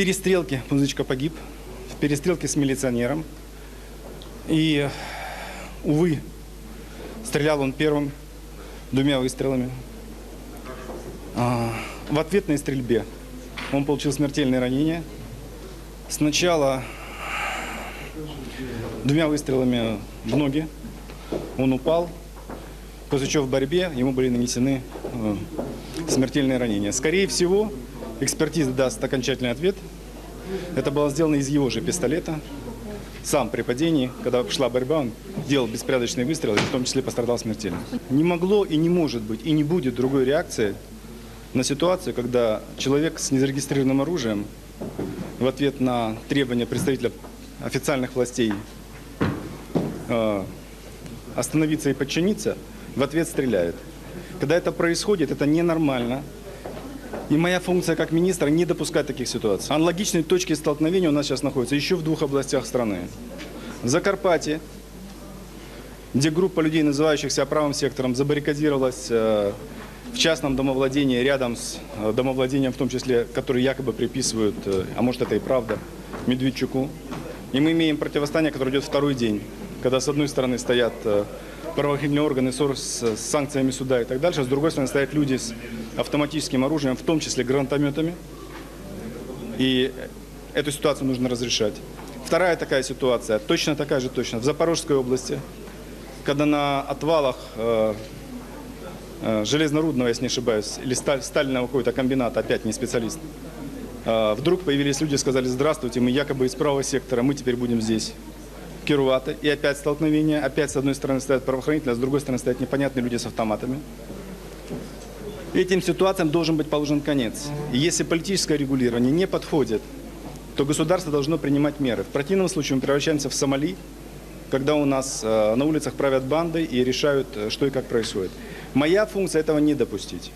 перестрелке музычка погиб, в перестрелке с милиционером. И, увы, стрелял он первым двумя выстрелами. А, В ответной стрельбе он получил смертельное ранение. Сначала двумя выстрелами в ноги он упал, чего в борьбе ему были нанесены э, смертельные ранения. Скорее всего, экспертиза даст окончательный ответ. Это было сделано из его же пистолета. Сам при падении, когда шла борьба, он делал беспорядочные выстрелы, в том числе пострадал смертельно. Не могло и не может быть, и не будет другой реакции на ситуацию, когда человек с незарегистрированным оружием в ответ на требования представителя официальных властей э, остановиться и подчиниться, в ответ стреляет. Когда это происходит, это ненормально. И моя функция как министра не допускать таких ситуаций. Аналогичные точки столкновения у нас сейчас находятся еще в двух областях страны. В Закарпатье, где группа людей, называющихся правым сектором, забаррикадировалась э, в частном домовладении рядом с э, домовладением, в том числе, который якобы приписывают, э, а может это и правда, Медведчуку. И мы имеем противостояние, которое идет второй день, когда с одной стороны стоят э, правоохранительные органы с, санкциями суда и так дальше, а с другой стороны стоят люди с автоматическим оружием, в том числе гранатометами. И эту ситуацию нужно разрешать. Вторая такая ситуация, точно такая же точно, в Запорожской области, когда на отвалах э, э, железнорудного, если не ошибаюсь, или сталь- стального какого-то комбината, опять не специалист, вдруг появились люди, сказали, здравствуйте, мы якобы из правого сектора, мы теперь будем здесь. Кирувати. И опять столкновение. Опять с одной стороны стоят правоохранители, а с другой стороны стоят непонятные люди с автоматами. Этим ситуациям должен быть положен конец. И если политическое регулирование не подходит, то государство должно принимать меры. В противном случае мы превращаемся в Сомали, когда у нас э, на улицах правят банды и решают, э, что и как происходит. Моя функция этого не допустить.